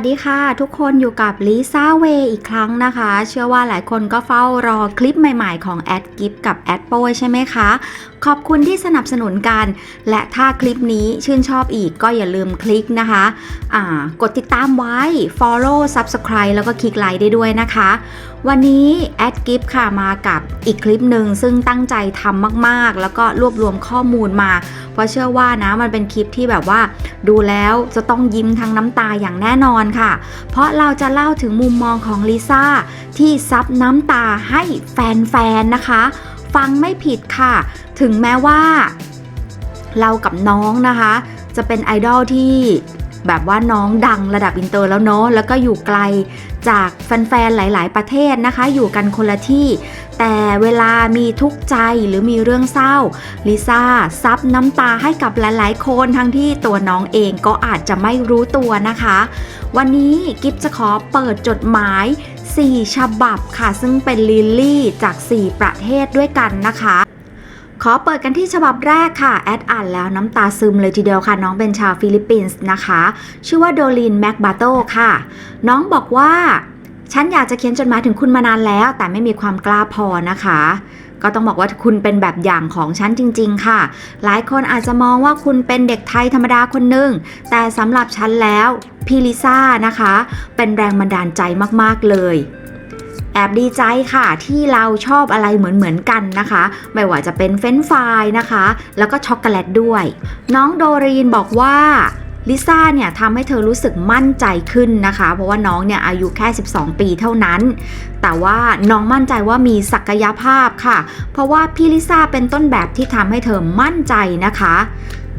วัสดีค่ะ ทุกคนอยู่กับลิซ่าเวอีกครั้งนะคะ เชื่อว่าหลายคนก็เฝ้ารอคลิปใหม่ๆของแอดกิฟกับแอดโป้ใช่ไหมคะขอบคุณที่สนับสนุนกัน และถ้าคลิปนี้ชื่นชอบอีกก็อย่าลืมคลิกนะคะอ่ากดติดตามไว้ follow subscribe แล้วก็คลิกไลค์ได้ด้วยนะคะ วันนี้แอดกิฟค่ะมากับอีกคลิปหนึ่งซึ่งตั้งใจทำมากๆ แล้วก็รวบรวมข้อมูลมา เพราะเชื่อว่านะมันเป็นคลิปที่แบบว่าดูแล้วจะต้องยิ้มทั้งน้ำตาอย่างแน่นอนค่ะ เพราะเราจะเล่าถึงมุมมองของลิซ่าที่ซับน้ำตาให้แฟนๆนะคะ ฟังไม่ผิดค่ะ ถึงแม้ว่า เรากับน้องนะคะ จะเป็นไอดอลที่แบบว่าน้องดังระดับอินเตอร์แล้วเนาะแล้วก็อยู่ไกลจากแฟนๆ หลาย ๆ ประเทศนะคะ อยู่กันคนละที่ แต่เวลามีทุกข์ใจหรือมีเรื่องเศร้าลิซ่าซับน้ำตาให้กับหลาย ๆ คนทั้งที่ตัวน้องเองก็อาจจะไม่รู้ตัวนะคะ วันนี้กิฟจะขอเปิดจดหมาย 4 ฉบับค่ะ ซึ่งเป็นลิลลี่จาก 4 ประเทศด้วยกันนะคะ ขอเปิดกันที่ฉบับแรกค่ะ แอดอ่านแล้วน้ำตาซึมเลยทีเดียวค่ะ น้องเป็นชาวฟิลิปปินส์นะคะ ชื่อว่าโดลินแม็กบาโตค่ะ น้องบอกว่า ฉันอยากจะเขียนจดหมายถึงคุณมานานแล้ว แต่ไม่มีความกล้าพอนะคะ ก็ต้องบอกว่าคุณเป็นแบบอย่างของฉันจริง ๆ ค่ะ หลายคนอาจจะมองว่าคุณเป็นเด็กไทยธรรมดาคนหนึ่ง แต่สำหรับฉันแล้วพี่ลิซ่านะคะ เป็นแรงบันดาลใจมากๆเลยแอบดีใจค่ะที่เราชอบอะไรเหมือนๆกันนะคะ ไม่ว่าจะเป็นเฟรนฟรายนะคะ แล้วก็ช็อกโกแลตด้วย น้องโดรีนบอกว่า ลิซ่าเนี่ยทำให้เธอรู้สึกมั่นใจขึ้นนะคะ เพราะว่าน้องเนี่ยอายุแค่ 12 ปีเท่านั้น แต่ว่าน้องมั่นใจว่ามีศักยภาพค่ะ เพราะว่าพี่ลิซ่าเป็นต้นแบบที่ทำให้เธอมั่นใจนะคะ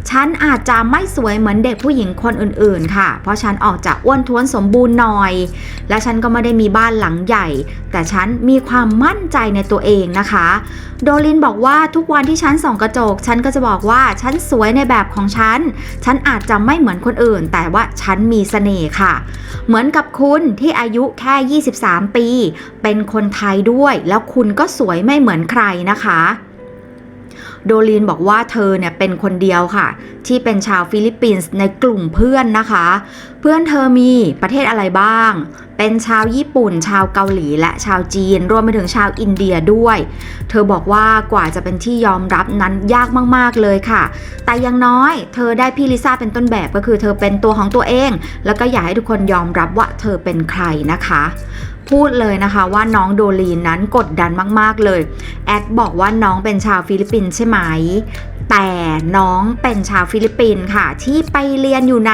ฉันอาจจะไม่สวยเหมือนเด็กผู้หญิงคนอื่นๆ ค่ะ เพราะฉันออกจากอ้วนท้วนสมบูรณ์หน่อย และฉันก็ไม่ได้มีบ้านหลังใหญ่ แต่ฉันมีความมั่นใจในตัวเองนะคะ โดลินบอกว่าทุกวันที่ฉันส่องกระจก ฉันก็จะบอกว่าฉันสวยในแบบของฉัน ฉันอาจจะไม่เหมือนคนอื่น แต่ว่าฉันมีเสน่ห์ค่ะ เหมือนกับคุณที่อายุแค่ 23 ปี เป็นคนไทยด้วย แล้วคุณก็สวยไม่เหมือนใครนะคะ โดลีนบอกว่าเธอเนี่ยเป็นคนเดียวค่ะ ที่เป็นชาวฟิลิปปินส์ในกลุ่มเพื่อนนะคะ เพื่อนเธอมีประเทศอะไรบ้าง เป็นชาวญี่ปุ่น ชาวเกาหลี และชาวจีน รวมไปถึงชาวอินเดียด้วย เธอบอกว่ากว่าจะเป็นที่ยอมรับนั้นยากมากๆเลยค่ะ แต่อยังน้อย เธอได้พี่ลิซ่าเป็นต้นแบบก็คือเธอเป็นตัวของตัวเอง แล้วก็อยากให้ทุกคนยอมรับว่าเธอเป็นใครนะคะ พูดเลยนะคะว่าน้องโดลีนนั้นกดดันมาก ๆ เลย แอดบอกว่าน้องเป็นชาวฟิลิปปินส์ใช่ไหม แต่น้องเป็นชาวฟิลิปปินส์ค่ะ ที่ไปเรียนอยู่ใน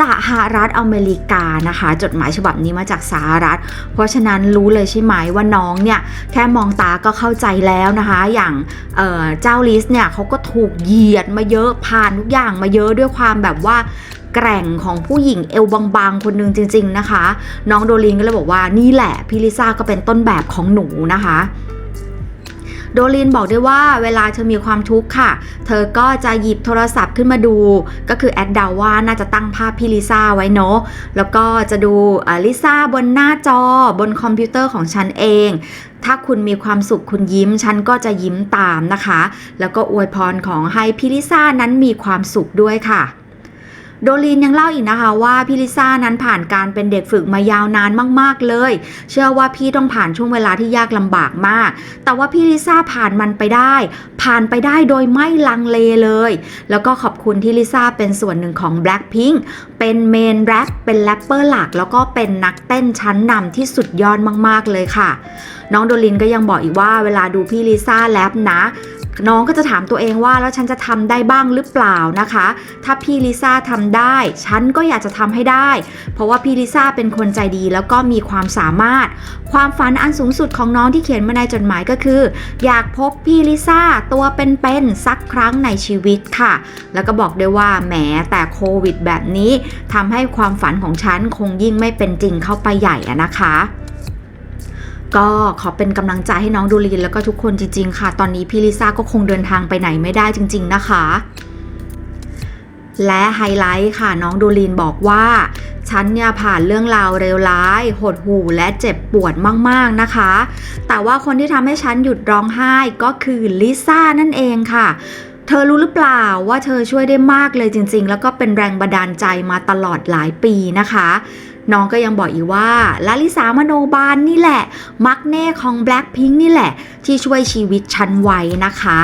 สหรัฐอเมริกานะคะ จดหมายฉบับนี้มาจากสหรัฐ เพราะฉะนั้นรู้เลยใช่ไหมว่าน้องเนี่ย แค่มองตาก็เข้าใจแล้วนะคะ อย่างเเจ้าลิสเนี่ยเขาก็ถูกเหยียดมาเยอะผ่านทุกอย่างมาเยอะด้วยความแบบว่า แกร่งของผู้หญิงเอวบางๆ คนหนึ่งจริง ๆนะคะ น้องโดลินก็เลยบอกว่านี่แหละพี่ลิซ่าก็เป็นต้นแบบของหนูนะคะโดลินบอกด้วยว่าเวลาเธอมีความทุกข์ค่ะ เธอก็จะหยิบโทรศัพท์ขึ้นมาดู ก็คือแอดเดาว่าน่าจะตั้งภาพพี่ลิซ่าไว้เนาะ แล้วก็จะดูลิซ่าบนหน้าจอบนคอมพิวเตอร์ของฉันเอง ถ้าคุณมีความสุขคุณยิ้ม ฉันก็จะยิ้มตามนะคะ แล้วก็อวยพรของให้พี่ลิซ่านั้นมีความสุขด้วยค่ะ โดลีนยังเล่าอีกนะคะว่าพี่ลิซ่านั้นผ่านการเป็นเด็กฝึกมายาวนานมาก ๆ เลย เชื่อว่าพี่ต้องผ่านช่วงเวลาที่ยากลำบากมาก แต่ว่าพี่ลิซ่าผ่านมันไปได้ ผ่านไปได้โดยไม่ลังเลเลย แล้วก็ขอบคุณที่ลิซ่าเป็นส่วนหนึ่งของ Blackpink เป็นเมนแรปเป็นแรปเปอร์หลัก แล้วก็เป็นนักเต้นชั้นนำที่สุดยอดมาก ๆ เลยค่ะ น้องโดลินก็ยังบอกอีกว่าเวลาดูพี่ลิซ่าแรปนะ น้องก็จะถามตัวเองว่าแล้วฉันจะทำได้บ้างหรือเปล่านะคะ ถ้าพี่ลิซ่าทำได้ ฉันก็อยากจะทำให้ได้ เพราะว่าพี่ลิซ่าเป็นคนใจดีแล้วก็มีความสามารถ ความฝันอันสูงสุดของน้องที่เขียนมาในจดหมายก็คือ อยากพบพี่ลิซ่าตัวเป็นๆสักครั้งในชีวิตค่ะ แล้วก็บอกด้วยว่าแหมแต่โควิดแบบนี้ทำให้ความฝันของฉันคงยิ่งไม่เป็นจริงเข้าไปใหญ่อะนะคะ ก็ขอเป็นกำลังใจให้น้องดูลีนแล้วก็ทุกคนจริง ๆ ค่ะ ตอนนี้พี่ลิซ่าก็คงเดินทางไปไหนไม่ได้จริง ๆ นะคะ และไฮไลท์ค่ะ น้องดูลีนบอกว่าฉันเนี่ยผ่านเรื่องราวเลวร้าย หดหู่และเจ็บปวดมากๆนะคะ แต่ว่าคนที่ทำให้ฉันหยุดร้องไห้ก็คือลิซ่านั่นเองค่ะ เธอรู้หรือเปล่าว่าเธอช่วยได้มากเลยจริง ๆ แล้วก็เป็นแรงบันดาลใจมาตลอดหลายปีนะคะ น้องก็ยังบอกอีกว่าลาลิสามโนบาลนนี่แหละ มักเน่ของ Blackpink นี่แหละ ที่ช่วยชีวิตฉันไว้นะคะ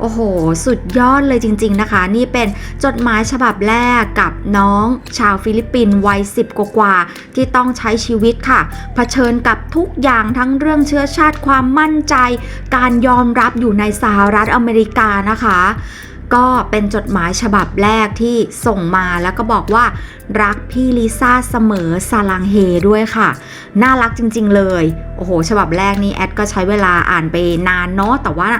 โอ้โห สุดยอดเลยจริง ๆ นะคะ นี่เป็นจดหมายฉบับแรกกับน้องชาวฟิลิปปินส์วัย10กว่าที่ต้องใช้ชีวิตค่ะเผชิญกับทุกอย่างทั้งเรื่องเชื้อชาติความมั่นใจ การยอมรับอยู่ในสหรัฐอเมริกานะคะ ก็เป็นจดหมายฉบับแรกที่ส่งมาแล้วก็บอกว่ารักพี่ลิซ่าเสมอซาลังเฮด้วยค่ะ น่ารักจริง ๆ เลย โอ้โห ฉบับแรกนี้แอดก็ใช้เวลาอ่านไปนานเนาะแต่ว่า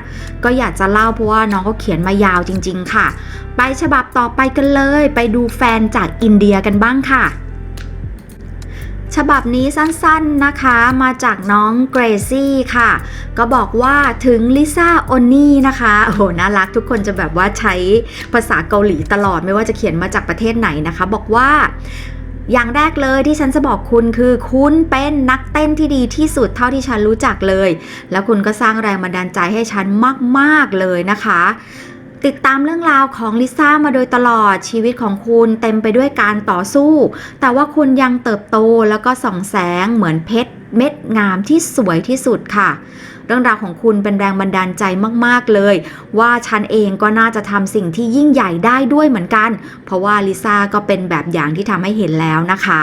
ก็อยากจะเล่าเพราะว่าน้องก็เขียนมายาวจริง ๆ ค่ะ ไปฉบับต่อไปกันเลย ไปดูแฟนจากอินเดียกันบ้างค่ะ ฉบับนี้สั้นๆนะคะมาจากน้องเกรซี่ค่ะ ก็บอกว่าถึงลิซ่าโอนี่นะคะโอ้โหน่ารักทุกคนจะแบบว่าใช้ภาษาเกาหลีตลอดไม่ว่าจะเขียนมาจากประเทศไหนนะคะ บอกว่าอย่างแรกเลยที่ฉันจะบอกคุณคือคุณเป็นนักเต้นที่ดีที่สุดเท่าที่ฉันรู้จักเลย แล้วคุณก็สร้างแรงบันดาลใจให้ฉันมาก ๆ เลยนะคะ ติดตามเรื่องราวของลิซ่ามาโดยตลอดชีวิตของคุณเต็มไปด้วยการต่อสู้ แต่ว่าคุณยังเติบโตแล้วก็ส่องแสงเหมือนเพชรเม็ดงามที่สวยที่สุดค่ะ เรื่องราวของคุณเป็นแรงบันดาลใจมาก ๆ เลย ว่าฉันเองก็น่าจะทำสิ่งที่ยิ่งใหญ่ได้ด้วยเหมือนกัน เพราะว่าลิซ่าก็เป็นแบบอย่างที่ทำให้เห็นแล้วนะคะ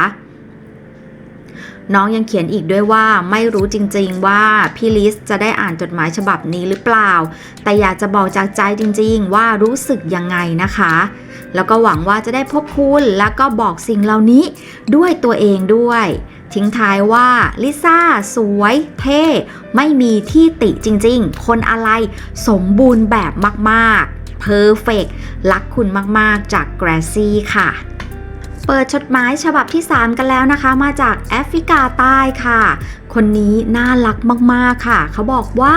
น้องยังเขียนอีกด้วยว่าไม่รู้จริงๆว่าพี่ลิสจะได้อ่านจดหมายฉบับนี้หรือเปล่า แต่อยากจะบอกจากใจจริง ๆ ว่ารู้สึกยังไงนะคะ แล้วก็หวังว่าจะได้พบคุณแล้วก็บอกสิ่งเหล่านี้ด้วยตัวเองด้วย ทิ้งท้ายว่าลิซ่าสวยเท่ ไม่มีที่ติจริงๆ คนอะไรสมบูรณ์แบบมากๆเพอร์เฟกรักคุณมากๆจากแกรซี่ค่ะ เปิดจดหมายฉบับที่ 3 กันแล้วนะคะ มาจากแอฟริกาใต้ค่ะ คนนี้น่ารักมาก ๆ ค่ะ เขาบอกว่า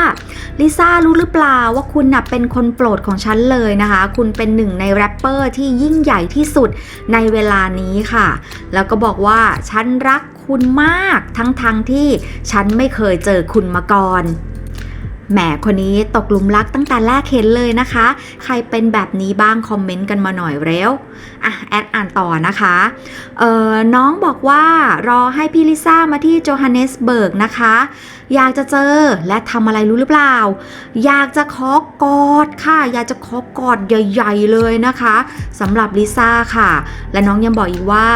ลิซ่ารู้หรือเปล่าว่าคุณนะเป็นคนโปรดของฉันเลยนะคะ คุณเป็นหนึ่งในแรปเปอร์ที่ยิ่งใหญ่ที่สุดในเวลานี้ค่ะ แล้วก็บอกว่าฉันรักคุณมากทั้งๆทที่ฉันไม่เคยเจอคุณมาก่อน แหมคนนี้ตกหลุมรักตั้งแต่แรกเห็นเลยนะคะ ใครเป็นแบบนี้บ้างคอมเมนต์กันมาหน่อยเร็วอะแอดอ่านต่อนะคะเออน้องบอกว่ารอให้พี่ลิซ่ามาที่โจฮันเนสเบิร์กนะคะ อยากจะเจอและทำอะไรรู้หรือเปล่า อยากจะขอกอดค่ะ อยากจะขอกอดใหญ่ๆเลยนะคะสำหรับลิซ่าค่ะ และน้องยังบอกอีกว่า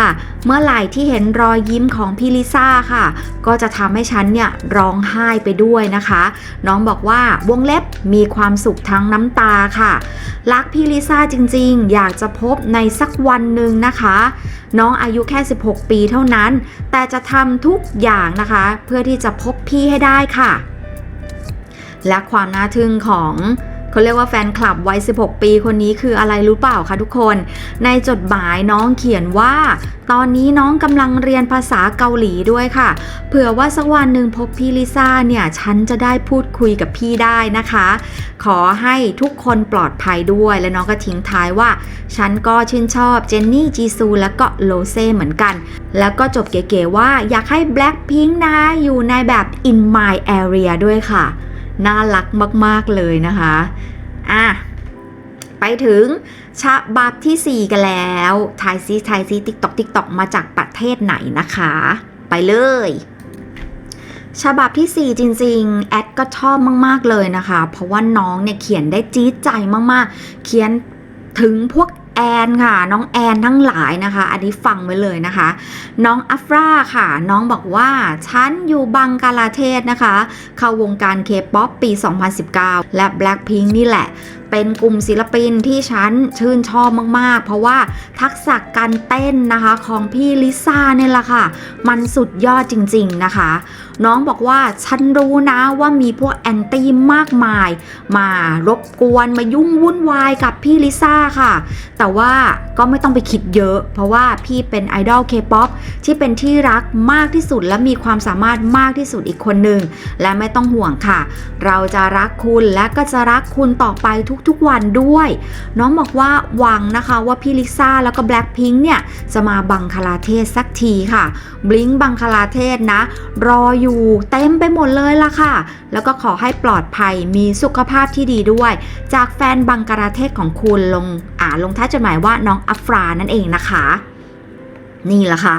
เมื่อไหร่ที่เห็นรอยยิ้มของพี่ลิซ่าค่ะ ก็จะทำให้ฉันเนี่ยร้องไห้ไปด้วยนะคะ น้องบอกว่าวงเล็บมีความสุขทั้งน้ำตาค่ะ รักพี่ลิซ่าจริงๆ อยากจะพบในสักวันหนึ่งนะคะ น้องอายุแค่ 16 ปีเท่านั้น แต่จะทำทุกอย่างนะคะ เพื่อที่จะพบพี่ให้ได้ค่ะ และความน่าทึ่งของ เขาเรียกว่าแฟนคลับวัย 16 ปีคนนี้คืออะไรรู้เปล่าคะทุกคน ในจดหมายน้องเขียนว่า ตอนนี้น้องกำลังเรียนภาษาเกาหลีด้วยค่ะ เผื่อว่าสักวันหนึ่งพบพี่ลิซ่าเนี่ยฉันจะได้พูดคุยกับพี่ได้นะคะ ขอให้ทุกคนปลอดภัยด้วย และน้องก็ทิ้งท้ายว่า ฉันก็ชื่นชอบเจนนี่จีซูและก็โลเซ่เหมือนกัน แล้วก็จบเก๋ๆว่าอยากให้ Blackpink นะอยู่ในแบบ in my area ด้วยค่ะ น่ารักมากๆเลยนะคะอะไปถึงฉบับที่ 4 กันแล้วทายซีทายซีติ๊กตอกติ๊กตอกมาจากประเทศไหนนะคะ ไปเลยฉบับที่ 4 จริง ๆ แอดก็ชอบมาก ๆ เลยนะคะ เพราะว่าน้องเนี่ยเขียนได้จี๊ดใจมาก ๆ เขียนถึงพวก แอนค่ะ น้องแอนทั้งหลายนะคะ อันนี้ฟังไว้เลยนะคะ น้องอัฟราค่ะ น้องบอกว่า ฉันอยู่บังกาลาเทศนะคะ เข้าวงการเคป๊อปปี 2019 และ Blackpink นี่แหละ เป็นกลุ่มศิลปินที่ฉันชื่นชอบมากๆ เพราะว่าทักษะการเต้นนะคะของพี่ลิซ่าเนี่ยแหละค่ะ มันสุดยอดจริงๆนะคะ น้องบอกว่าฉันรู้นะว่ามีพวกแอนตี้มากมาย มารบกวนมายุ่งวุ่นวายกับพี่ลิซ่าค่ะ แต่ว่าก็ไม่ต้องไปคิดเยอะ เพราะว่าพี่เป็นไอดอลเคป๊อปที่เป็นที่รักมากที่สุดและมีความสามารถมากที่สุดอีกคนหนึ่งและไม่ต้องห่วงค่ะ เราจะรักคุณและก็จะรักคุณต่อไปทุกๆวันด้วย น้องบอกว่าหวังนะคะว่าพี่ลิซ่าแล้วก็แบล็คพิงค์เนี่ยจะมาบังคลาเทศสักทีค่ะบลิงบังคลาเทศนะ รออยู่เต็มไปหมดเลยล่ะค่ะ แล้วก็ขอให้ปลอดภัยมีสุขภาพที่ดีด้วย จากแฟนบังคลาเทศของคุณลงอ่าลงท้ายจดหมายว่าน้องอัฟรานั่นเองนะคะ นี่แหละค่ะ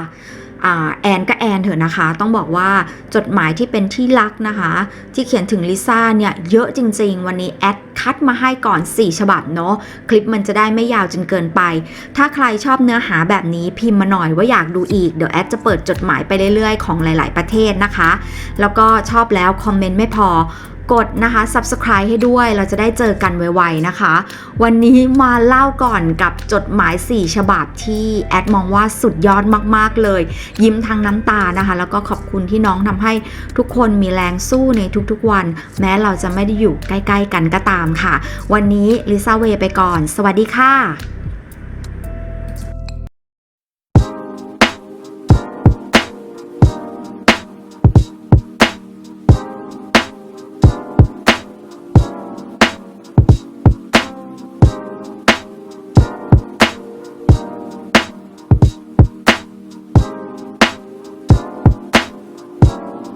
อแอนก็แอนเถอะนะคะ ต้องบอกว่าจดหมายที่เป็นที่รักนะคะ ที่เขียนถึงลิซ่าเนี่ยเยอะจริงๆ วันนี้แอด คัดมาให้ก่อน 4 ฉบับเนาะคลิปมันจะได้ไม่ยาวจนเกินไป ถ้าใครชอบเนื้อหาแบบนี้พิมพ์มาหน่อยว่าอยากดูอีก เดี๋ยวแอดจะเปิดจดหมายไปเรื่อยๆ ของหลาย ๆ ประเทศนะคะ แล้วก็ชอบแล้วคอมเมนต์ไม่พอ กดนะคะ subscribe ให้ด้วย เราจะได้เจอกันไวๆนะคะ วันนี้มาเล่าก่อนกับจดหมาย 4 ฉบับที่แอดมองว่าสุดยอดมากๆเลย ยิ้มทั้งน้ำตานะคะ แล้วก็ขอบคุณที่น้องทำให้ทุกคนมีแรงสู้ในทุกๆวัน แม้เราจะไม่ได้อยู่ใกล้ ๆ กันก็ตามค่ะ วันนี้ลิซ่าเวไปก่อน สวัสดีค่ะ